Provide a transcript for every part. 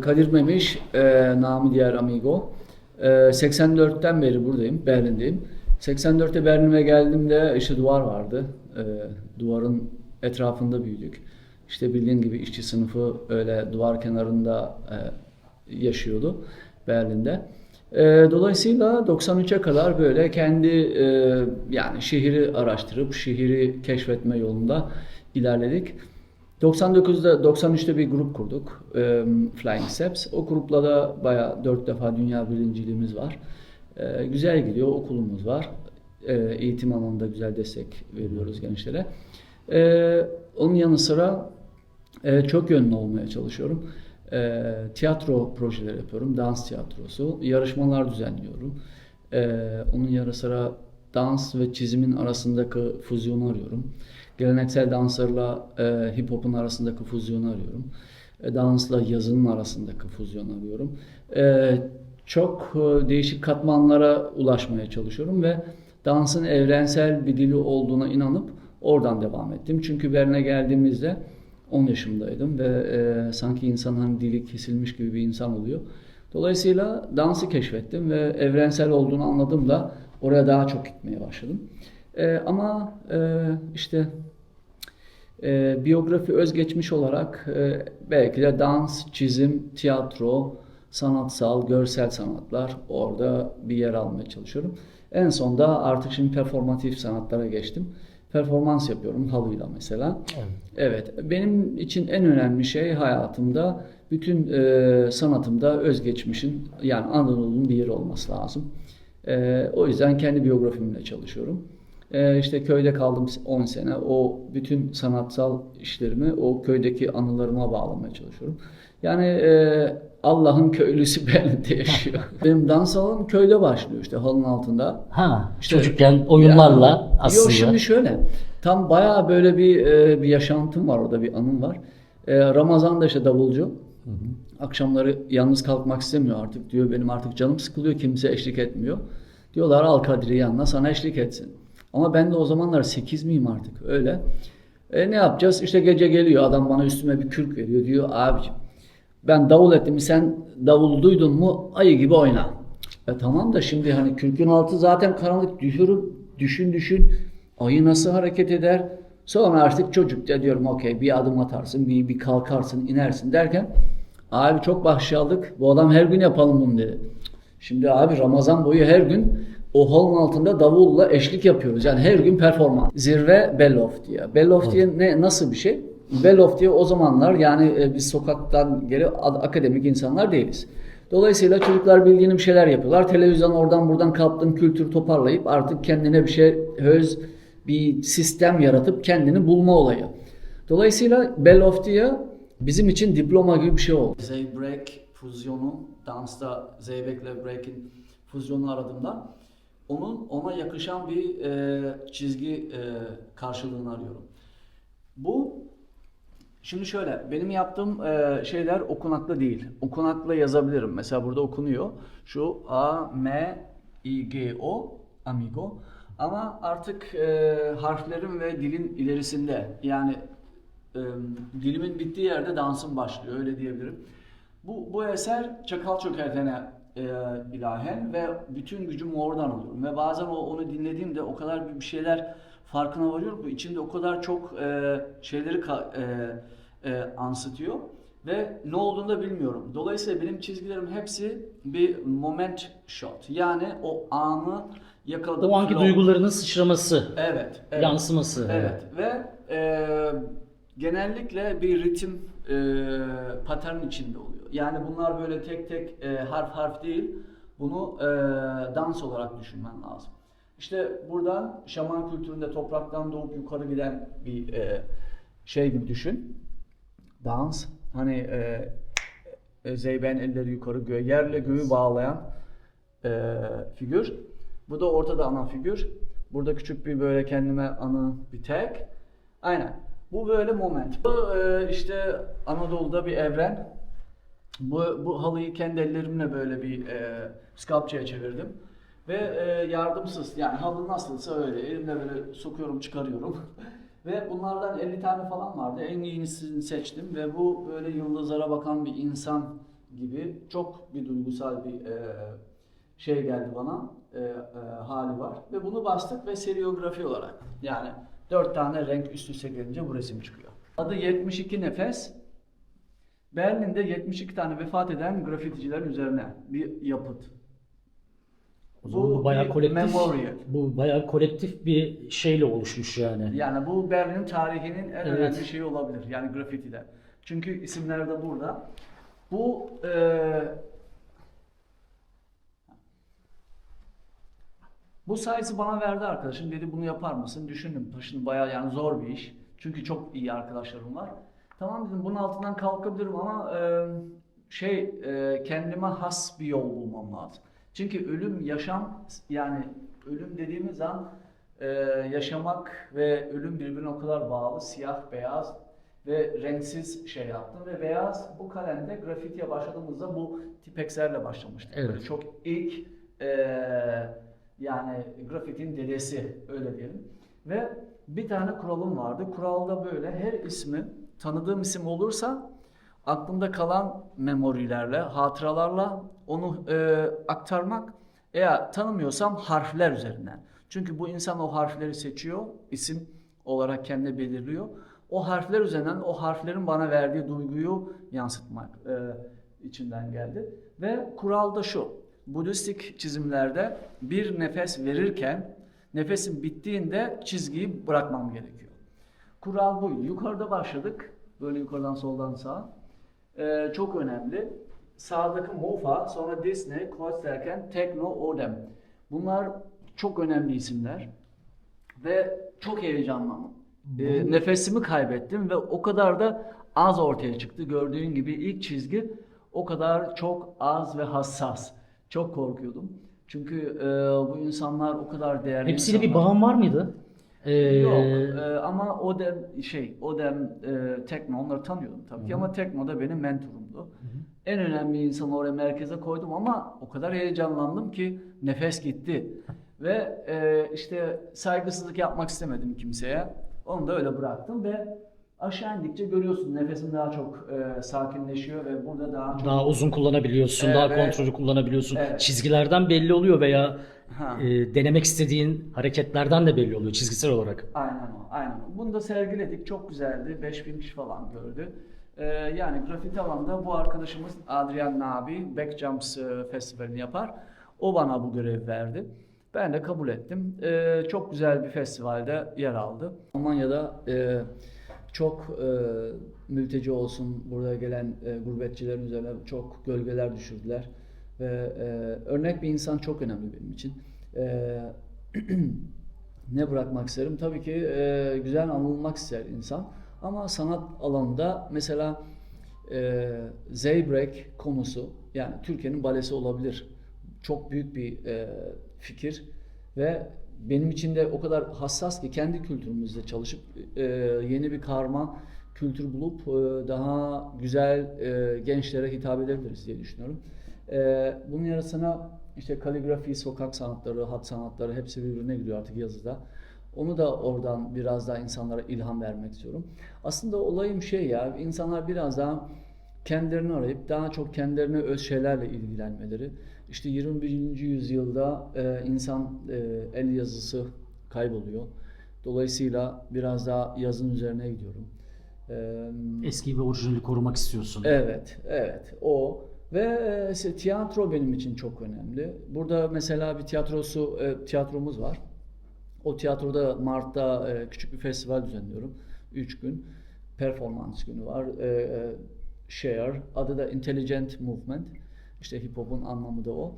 Kadir Memiş, e, namı diğer Amigo. E, 84'ten beri buradayım, Berlin'deyim. 84'te Berlin'e geldiğimde işte duvar vardı. E, duvarın etrafında büyüdük. İşte bildiğin gibi işçi sınıfı öyle duvar kenarında e, yaşıyordu Berlin'de. E, dolayısıyla 93'e kadar böyle kendi e, yani şehri araştırıp şehri keşfetme yolunda ilerledik. 99'da 93'te bir grup kurduk. e, Flying Steps. O grupla da bayağı dört defa dünya birinciliğimiz var. E, güzel gidiyor. Okulumuz var. E, eğitim alanında güzel destek veriyoruz gençlere. E, onun yanı sıra e, çok yönlü olmaya çalışıyorum. E, tiyatro projeleri yapıyorum. Dans tiyatrosu. Yarışmalar düzenliyorum. E, onun yanı sıra dans ve çizimin arasındaki füzyonu arıyorum. Geleneksel danslarla e, hip hop'un arasındaki füzyonu arıyorum. E, dansla yazının arasındaki füzyonu arıyorum. E, çok e, değişik katmanlara ulaşmaya çalışıyorum ve dansın evrensel bir dili olduğuna inanıp oradan devam ettim. Çünkü Bern'e geldiğimizde 10 yaşımdaydım ve e, sanki insan hani dili kesilmiş gibi bir insan oluyor. Dolayısıyla dansı keşfettim ve evrensel olduğunu anladım da oraya daha çok gitmeye başladım. E, ama e, işte e, biyografi özgeçmiş olarak e, belki de dans, çizim, tiyatro, sanatsal, görsel sanatlar orada bir yer almaya çalışıyorum. En sonda artık şimdi performatif sanatlara geçtim. Performans yapıyorum halıyla mesela. Evet, benim için en önemli şey hayatımda bütün e, sanatımda özgeçmişin yani Anadolu'nun bir yeri olması lazım. E, o yüzden kendi biyografimle çalışıyorum. E, işte köyde kaldım 10 sene. O bütün sanatsal işlerimi o köydeki anılarıma bağlamaya çalışıyorum. Yani e, Allah'ın köylüsü Berlin'de yaşıyor. Benim dans alanım köyde başlıyor işte halının altında. Ha, İşte- çocukken oyunlarla Ya, aslında. Yok şimdi şöyle. Tam bayağı böyle bir e, bir yaşantım var orada bir anım var. E, Ramazan'da işte davulcu. Akşamları yalnız kalkmak istemiyor artık. Diyor benim artık canım sıkılıyor kimse eşlik etmiyor. Diyorlar al Kadri yanına sana eşlik etsin. Ama ben de o zamanlar 8 miyim artık öyle. E, ne yapacağız? İşte gece geliyor adam bana üstüme bir kürk veriyor. Diyor abiciğim ben davul ettim sen davul duydun mu ayı gibi oyna. E tamam da şimdi hani kürkün altı zaten karanlık düşürüp düşün düşün ayı nasıl hareket eder. Sonra artık çocuk da diyorum okey bir adım atarsın bir, bir kalkarsın inersin derken abi çok bahşiş aldık bu adam her gün yapalım bunu dedi. Şimdi abi Ramazan boyu her gün o halın altında davulla eşlik yapıyoruz. Yani her gün performans. Zirve Bellof diye. Bellof diye ne, nasıl bir şey? Bellof diye o zamanlar yani e, biz sokaktan geri ad- akademik insanlar değiliz. Dolayısıyla çocuklar bildiğini bir şeyler yapıyorlar. Televizyon oradan buradan kaptığın kültür toparlayıp artık kendine bir şey höz bir sistem yaratıp kendini bulma olayı. Dolayısıyla Bellof diye bizim için diploma gibi bir şey oldu. Zeybreak füzyonu, dansta Zeybek'le Break'in füzyonunu aradığımda onun ona yakışan bir e, çizgi e, karşılığını arıyorum. Bu Şimdi şöyle, benim yaptığım e, şeyler okunaklı değil. Okunaklı yazabilirim. Mesela burada okunuyor. Şu A, M, I, G, O, amigo. Ama artık e, harflerin ve dilin ilerisinde. Yani dilimin bittiği yerde dansım başlıyor, öyle diyebilirim. Bu, bu eser Çakal Çökerten'e e, ilahen ve bütün gücümü oradan alıyorum. Ve bazen o, onu dinlediğimde o kadar bir şeyler farkına varıyorum ki içinde o kadar çok e, şeyleri ka- e, e, ansıtıyor ve ne olduğunu da bilmiyorum. Dolayısıyla benim çizgilerim hepsi bir moment shot. Yani o anı yakaladığım o anki duygularının sıçraması, Evet, evet. yansıması. Evet ve e, genellikle bir ritim e, patern içinde oluyor. Yani bunlar böyle tek tek e, harf harf değil. Bunu e, dans olarak düşünmen lazım. İşte buradan şaman kültüründe topraktan doğup yukarı giden bir e, şey gibi düşün. Dans. Hani e, e, zeyben elleri yukarı göğe, yerle göğü bağlayan e, figür. Bu da ortada ana figür. Burada küçük bir böyle kendime anı bir tek. Aynen. Bu böyle moment. Bu e, işte Anadolu'da bir evren. Bu, bu halıyı kendi ellerimle böyle bir e, sculpture'ya çevirdim. Ve e, yardımsız yani halı nasılsa öyle elimle böyle sokuyorum çıkarıyorum. ve bunlardan 50 tane falan vardı. En iyisini seçtim ve bu böyle yıldızlara bakan bir insan gibi çok bir duygusal bir e, şey geldi bana, e, e, hali var. Ve bunu bastık ve seriyografi olarak yani dört tane renk üst üste gelince bu resim çıkıyor. Adı 72 Nefes. Berlin'de 72 tane vefat eden grafiticilerin üzerine bir yapıt. O zaman bu, bayağı bir kolektif. memorial. Bu bayağı kolektif bir şeyle oluşmuş yani. Yani bu Berlin tarihinin en Evet. önemli şeyi olabilir. Yani grafitide. Çünkü isimler de burada. Bu eee bu size'ı bana verdi arkadaşım. Dedi bunu yapar mısın? Düşündüm. Şimdi bayağı yani zor bir iş. Çünkü çok iyi arkadaşlarım var. Tamam dedim bunun altından kalkabilirim ama eee, şey eee, kendime has bir yol bulmam lazım. Çünkü ölüm yaşam yani ölüm dediğimiz an eee, yaşamak ve ölüm birbirine o kadar bağlı. Siyah, beyaz ve renksiz şey yaptım ve beyaz bu kalemde grafitiye başladığımızda bu tipexerle başlamıştık. Evet. Böyle çok ilk eee, yani grafitinin dedesi öyle diyelim. Ve bir tane kuralım vardı. Kuralda böyle her ismi tanıdığım isim olursa aklımda kalan memorilerle, hatıralarla onu e, aktarmak. Eğer tanımıyorsam harfler üzerinden. Çünkü bu insan o harfleri seçiyor, isim olarak kendine belirliyor. O harfler üzerinden o harflerin bana verdiği duyguyu yansıtmak e, içinden geldi. Ve kural da şu. Budistik çizimlerde bir nefes verirken nefesin bittiğinde çizgiyi bırakmam gerekiyor. Kural buydu. Yukarıda başladık. Böyle yukarıdan soldan sağa. Ee, çok önemli. Sağdaki Mofa, sonra Disney, Koç derken Tekno, Odem. Bunlar çok önemli isimler. Ve çok heyecanlandım. Ee, nefesimi kaybettim ve o kadar da az ortaya çıktı. Gördüğün gibi ilk çizgi o kadar çok az ve hassas. Çok korkuyordum. Çünkü e, bu insanlar o kadar değerli Hepsiyle bir insanlar. bağın var mıydı? Ee, Yok e, ama o dem şey o dem e, Tekno onları tanıyordum tabii ki ama Tekno da benim mentorumdu. En önemli insanı oraya merkeze koydum ama o kadar heyecanlandım ki nefes gitti. Ve e, işte saygısızlık yapmak istemedim kimseye. Onu da öyle bıraktım ve aşağı indikçe görüyorsun nefesin daha çok e, sakinleşiyor ve burada daha çok Daha uzun kullanabiliyorsun, daha Evet. kontrollü kullanabiliyorsun. Evet. Çizgilerden belli oluyor veya Ha. e, denemek istediğin hareketlerden de belli oluyor çizgisel olarak. Aynen o, aynen o. Bunu da sergiledik. Çok güzeldi. 5000 kişi falan gördü. Ee, yani grafiti alanda bu arkadaşımız Adrian Nabi Backjumps e, Festivali'ni yapar. O bana bu görevi verdi. Ben de kabul ettim. Ee, çok güzel bir festivalde yer aldı. Almanya'da e, çok e, mülteci olsun, burada gelen e, gurbetçilerin üzerine çok gölgeler düşürdüler. Ve e, örnek bir insan çok önemli benim için. E, ne bırakmak isterim? Tabii ki e, güzel anılmak ister insan. Ama sanat alanında mesela e, Zeybek konusu yani Türkiye'nin balesi olabilir. Çok büyük bir e, fikir ve benim için de o kadar hassas ki kendi kültürümüzde çalışıp e, yeni bir karma kültür bulup e, daha güzel e, gençlere hitap edebiliriz diye düşünüyorum. E, bunun yarısına işte kaligrafi, sokak sanatları, hat sanatları hepsi birbirine giriyor artık yazıda. Onu da oradan biraz daha insanlara ilham vermek istiyorum. Aslında olayım şey ya, insanlar biraz daha kendilerini arayıp daha çok kendilerine öz şeylerle ilgilenmeleri. İşte 21. yüzyılda e, insan e, el yazısı kayboluyor. Dolayısıyla biraz daha yazın üzerine gidiyorum. E, Eski ve orijinali korumak istiyorsun. Evet, evet. O ve işte tiyatro benim için çok önemli. Burada mesela bir tiyatrosu e, tiyatromuz var. O tiyatroda Mart'ta e, küçük bir festival düzenliyorum. Üç gün performans günü var. E, e, share adı da Intelligent Movement. İşte hip hop'un anlamı da o.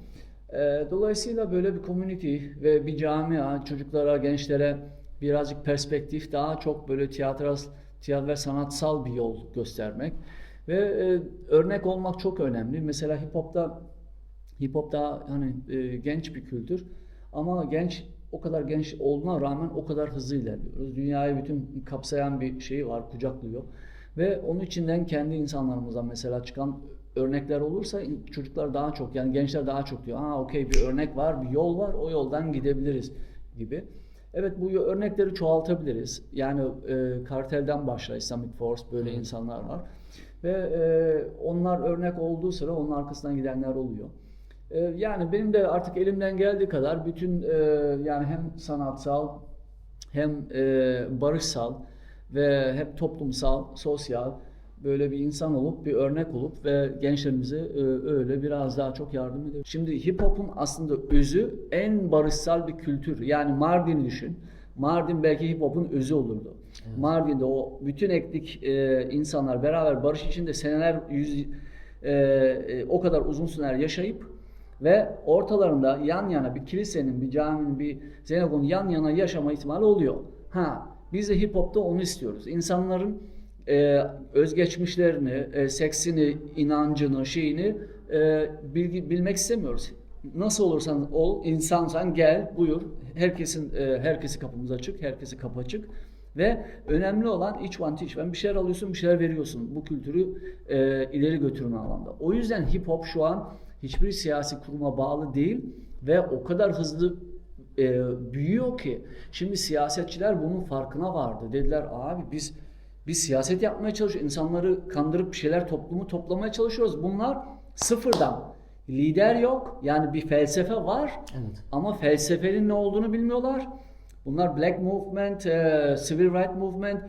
E, dolayısıyla böyle bir community ve bir camia çocuklara, gençlere birazcık perspektif daha çok böyle tiyatral, tiyatro ve sanatsal bir yol göstermek ve e, örnek olmak çok önemli. Mesela hip hop'ta hip hop daha hani e, genç bir kültür ama genç o kadar genç olduğuna rağmen o kadar hızlı ilerliyoruz. Dünyayı bütün kapsayan bir şeyi var, kucaklıyor. Ve onun içinden kendi insanlarımızdan mesela çıkan örnekler olursa çocuklar daha çok yani gençler daha çok diyor. Aa okey bir örnek var, bir yol var, o yoldan gidebiliriz gibi. Evet bu örnekleri çoğaltabiliriz. Yani e, kartelden başla Islamic Force böyle insanlar var. Ve e, onlar örnek olduğu sıra onun arkasından gidenler oluyor. E, yani benim de artık elimden geldiği kadar bütün e, yani hem sanatsal hem e, barışsal ve hep toplumsal, sosyal böyle bir insan olup bir örnek olup ve gençlerimize e, öyle biraz daha çok yardım ediyor. Şimdi hip hop'un aslında özü en barışsal bir kültür. Yani Mardin'i düşün. Mardin belki hip hop'un özü olurdu. Mardin'de o bütün etnik e, insanlar beraber barış içinde seneler yüz e, e, o kadar uzun süreler yaşayıp ve ortalarında yan yana bir kilisenin, bir caminin, bir sinagogun yan yana yaşama ihtimali oluyor. Ha, biz de hip hop'ta onu istiyoruz. İnsanların e, özgeçmişlerini, e, seksini, inancını, şeyini e, bilgi, bilmek istemiyoruz. Nasıl olursan ol, insansan gel, buyur. Herkesin e, herkesi kapımız açık, herkesi kapı açık. Ve önemli olan each one teach. Ben bir şeyler alıyorsun, bir şeyler veriyorsun. Bu kültürü e, ileri götürme alanda. O yüzden hip hop şu an hiçbir siyasi kuruma bağlı değil ve o kadar hızlı e, büyüyor ki şimdi siyasetçiler bunun farkına vardı. Dediler abi biz biz siyaset yapmaya çalışıyoruz. İnsanları kandırıp bir şeyler toplumu toplamaya çalışıyoruz. Bunlar sıfırdan. Lider yok. Yani bir felsefe var. Evet. Ama felsefenin ne olduğunu bilmiyorlar. Bunlar Black Movement, e, Civil Rights Movement.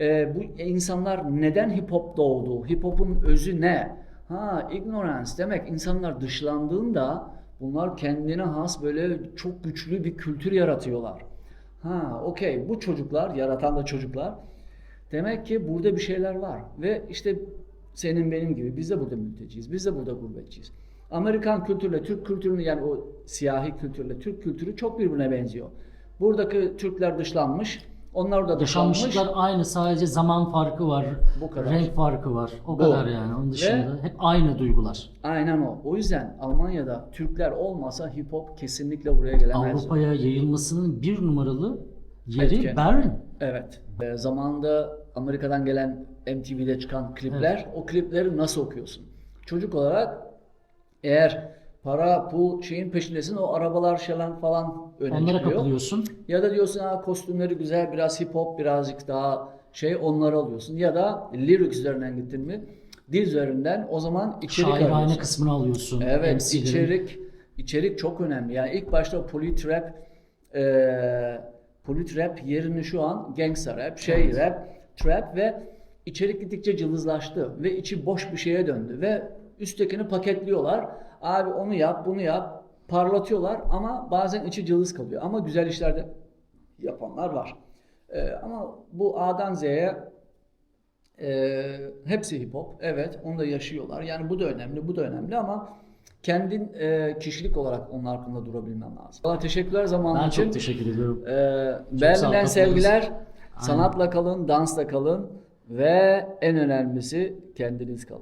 e, bu insanlar neden hip hop doğdu? Hip hop'un özü ne? Ha, ignorance demek insanlar dışlandığında bunlar kendine has böyle çok güçlü bir kültür yaratıyorlar. Ha, okey. Bu çocuklar, yaratan da çocuklar. Demek ki burada bir şeyler var. Ve işte senin benim gibi biz de burada mülteciyiz. Biz de burada gurbetçiyiz. Amerikan kültürle Türk kültürünü yani o siyahi kültürle Türk kültürü çok birbirine benziyor. Buradaki Türkler dışlanmış. Onlar da dışlanmış. Yaşanmışlıklar aynı sadece zaman farkı var. Bu kadar. Renk farkı var. O Bu. kadar yani. Onun dışında hep aynı duygular. Aynen o. O yüzden Almanya'da Türkler olmasa hip hop kesinlikle buraya gelemez. Avrupa'ya yayılmasının bir numaralı yeri Etken. Berlin. Evet. Ee, zamanında Amerika'dan gelen MTV'de çıkan klipler, o klipleri nasıl okuyorsun? Çocuk olarak eğer para, pul, şeyin peşindesin o arabalar şalan falan öne Onlara çıkıyor. kapılıyorsun. Ya da diyorsun ha kostümleri güzel, biraz hip hop, birazcık daha şey onları alıyorsun. Ya da lyrics üzerinden gittin mi? Dil üzerinden o zaman içerik Şairane arıyorsun. kısmını alıyorsun. Evet, MC'lerin. içerik içerik çok önemli. Yani ilk başta o polit rap e, polit rap yerini şu an gangster rap, şey rap, trap ve içerik gittikçe cılızlaştı ve içi boş bir şeye döndü ve üsttekini paketliyorlar. Abi onu yap, bunu yap, parlatıyorlar ama bazen içi cılız kalıyor. Ama güzel işlerde yapanlar var. E, ama bu A'dan Z'ye ee, hepsi hip hop. Evet, onu da yaşıyorlar. Yani bu da önemli, bu da önemli ama kendin e, kişilik olarak onun hakkında durabilmen lazım. Valla teşekkürler zamanın Ben için. çok teşekkür ediyorum. Ee, Berlin'den sevgiler. kapınız. Sanatla kalın, dansla kalın ve en önemlisi kendiniz kalın.